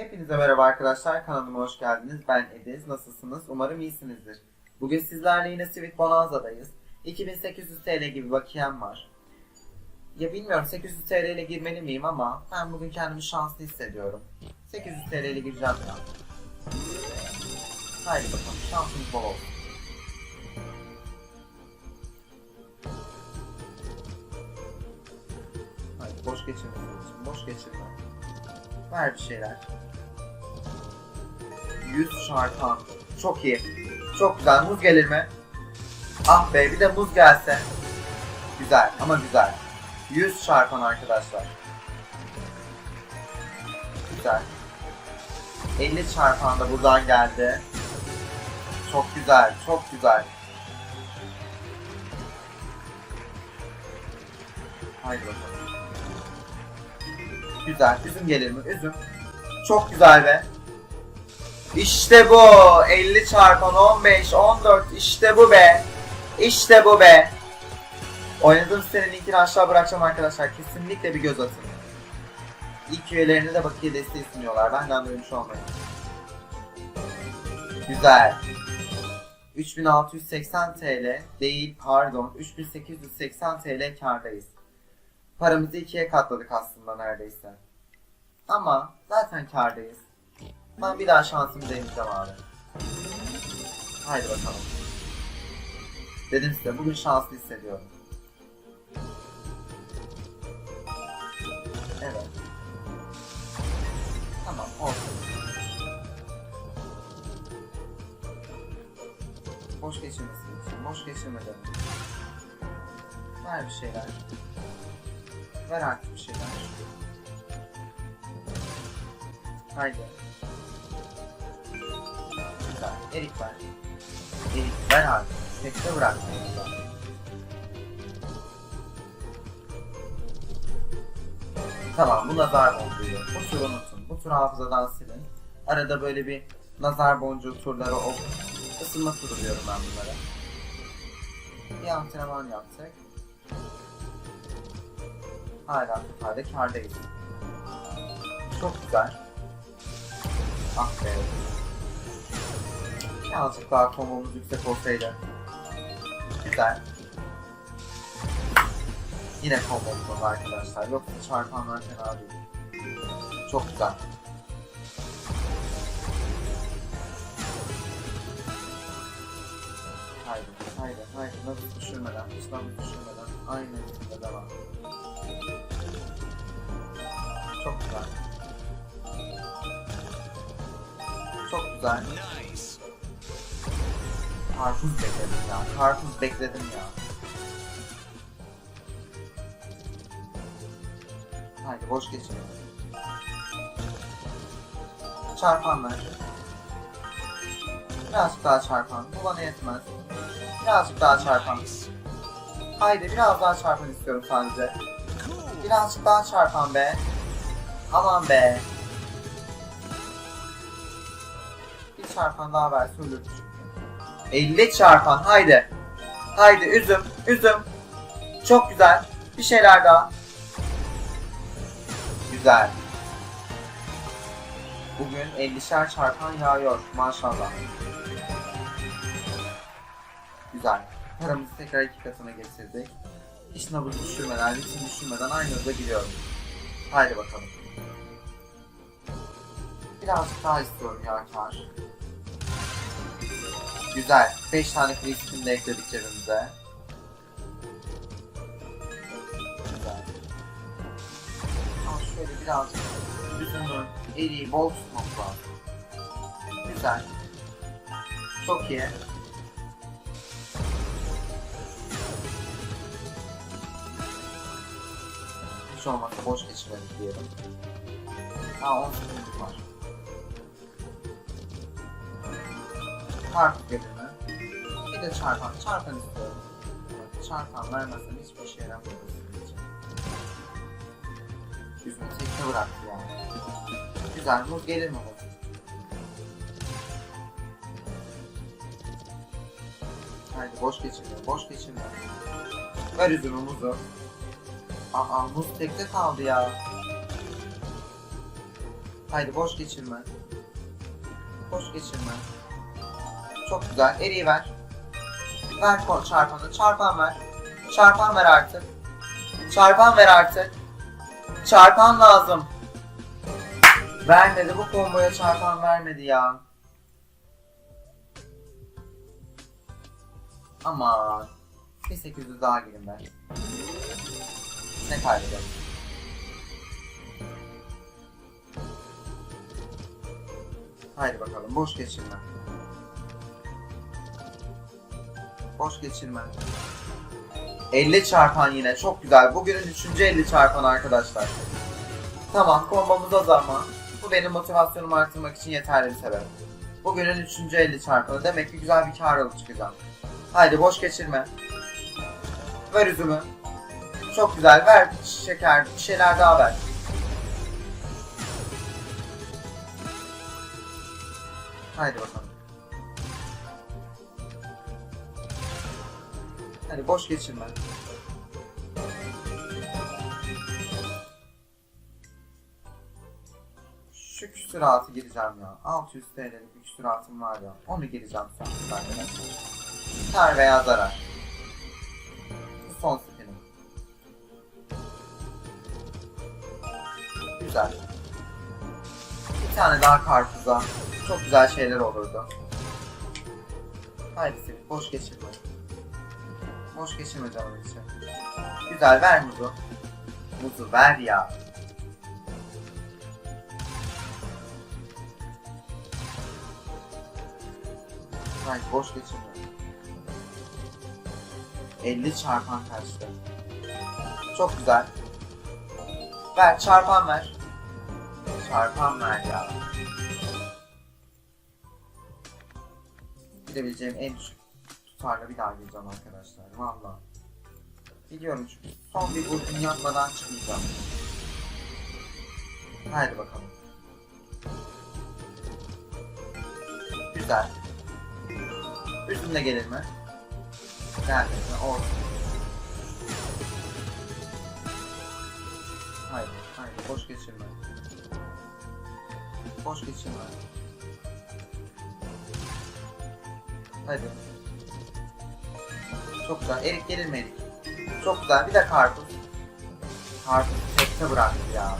Hepinize merhaba arkadaşlar. Kanalıma hoş geldiniz. Ben Ediz. Nasılsınız? Umarım iyisinizdir. Bugün sizlerle yine Sweet Bonanza'dayız. 2800 TL gibi bakiyem var. Ya bilmiyorum 800 TL ile girmeli miyim ama ben bugün kendimi şanslı hissediyorum. 800 TL ile gireceğim ya. Haydi bakalım şansımız bol olsun. Haydi boş geçirme boş geçirme. Ver bir şeyler. 100 şarpan. Çok iyi. Çok güzel. Muz gelir mi? Ah be bir de muz gelse. Güzel ama güzel. 100 şarpan arkadaşlar. Güzel. 50 çarpan da buradan geldi. Çok güzel, çok güzel. Haydi bakalım. Güzel. Üzüm gelir mi? Üzüm. Çok güzel be. İşte bu. 50 çarpan 15, 14. İşte bu be. İşte bu be. Oynadığım sitenin linkini aşağı bırakacağım arkadaşlar. Kesinlikle bir göz atın. İlk üyelerine de bakiye desteği sunuyorlar. Benden duymuş olmayın. Güzel. 3680 TL değil pardon 3880 TL kardayız. Paramızı ikiye katladık aslında neredeyse. Ama zaten kardayız. Ben bir daha şansımı deneyeceğim abi. Haydi bakalım. Dedim size bugün şanslı hissediyorum. Evet. Tamam olsun. Boş geçirmesi için. Boş geçirmeden. Ver bir şeyler. Ver artık bir şeyler. Haydi. Güzel. Erik ver. Erik ver artık. Tekte bırakma. Tamam bu nazar boncuğu. Bu turu unutun. Bu turu hafızadan silin. Arada böyle bir nazar boncuğu turları o ısınma turu diyorum ben bunlara. Bir antrenman yaptık. Hala kupada kardayız. Çok güzel. Ah be. Birazcık daha kombomuz yüksek olsaydı. Güzel. Yine kombomuz var arkadaşlar. Yoksa çarpanlar fena değil. Çok güzel. Haydi, haydi, haydi. Nasıl düşürmeden, nabız düşürmeden. Aynı şekilde devam. Çok güzel. Çok güzel. Karpuz bekledim ya. Karpuz bekledim ya. Haydi boş geçelim. Çarpanlar. Birazcık daha çarpan. Bu bana yetmez. Birazcık daha çarpan. Haydi biraz daha çarpan istiyorum sadece. Birazcık daha çarpan be. Aman be. Bir çarpan daha verse ölür çünkü. 50 çarpan haydi. Haydi üzüm üzüm. Çok güzel. Bir şeyler daha. Güzel. Bugün 50'şer çarpan yağıyor maşallah. Güzel. Paramızı tekrar iki katına getirdik. Hiç nabız düşürmeden, ritim düşürmeden aynı hızda gidiyorum. Haydi bakalım. Birazcık daha istiyorum ya kar. Güzel. 5 tane free spin de ekledik cebimize. Güzel. Aa, şöyle birazcık üzümü, eriği bol tutmak lazım. Güzel. Çok iyi. Hiç olmazsa boş geçirelim diyelim. Aa 10 sekundumuz var. Gelir mi? Bir de çarpan. Çarpan istiyorum. Çarpan vermezsen hiçbir şey yaramıyor. Yüzümü tekte bıraktı yani. Güzel. Muz gelir mi muz? Haydi boş geçirme. Boş geçirme. Ver üzümü muzu. Aa muz tekte kaldı ya. Haydi boş geçirme. Boş geçirme. Çok güzel. Eriyi ver. Ver çarpanı. Çarpan ver. Çarpan ver artık. Çarpan ver artık. Çarpan lazım. Vermedi. Bu komboya çarpan vermedi ya. Aman. Bir 800 daha girin ben. Ne kaybederim? Haydi bakalım. Boş geçirme. Boş geçirme. 50 çarpan yine. Çok güzel. Bugünün 3. 50 çarpan arkadaşlar. Tamam kombomuz az ama bu benim motivasyonumu artırmak için yeterli bir sebep. Bugünün 3. 50 çarpanı. Demek ki güzel bir kar alıp çıkacağım. Haydi boş geçirme. Ver üzümü. Çok güzel. Ver şeker. Bir şeyler daha ver. Haydi bakalım. Hadi boş geçirme. Şu küsuratı gireceğim ya. 600 TL'lik bir küsuratım var ya. Onu gireceğim son arkadaşlar. Kar veya zarar. Bu son spinim. Güzel. Bir tane daha karpuza. Çok güzel şeyler olurdu. Haydi boş geçirme. Boş geçirme canım için. Güzel, ver muzu. Muzu ver ya. Haydi boş geçirme. 50 çarpan kaçtı. Çok güzel. Ver, çarpan ver. Çarpan ver ya. Girebileceğim en düşük tutarla bir daha gireceğim arkadaşlar. Valla. Biliyorum çünkü son bir vurgun yapmadan çıkmayacağım. Haydi bakalım. Güzel. Üstünde gelir mi? Gelmedi. Olsun. Haydi, haydi. Boş geçirme. Boş geçirme. Hadi. Çok güzel. Erik gelir Erik? Çok güzel. Bir de karpuz. Karpuz tekte bıraktı ya.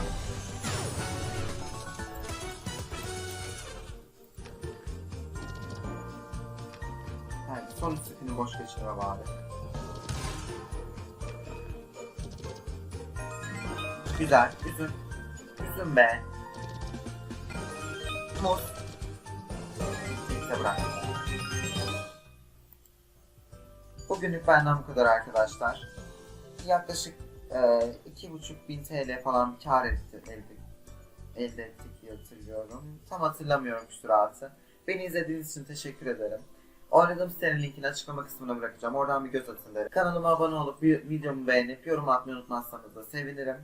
Evet, son spini boş geçirme bari. Güzel. Üzüm. Üzüm be. Muz. Tekte bıraktı. Bugünlük benden bu kadar arkadaşlar. Yaklaşık e, 2,5 bin TL falan bir kar elde, elde, elde ettik diye hatırlıyorum. Tam hatırlamıyorum küsuratı. Beni izlediğiniz için teşekkür ederim. Oynadığım sitenin linkini açıklama kısmına bırakacağım. Oradan bir göz atın derim. Kanalıma abone olup videomu beğenip yorum atmayı unutmazsanız da sevinirim.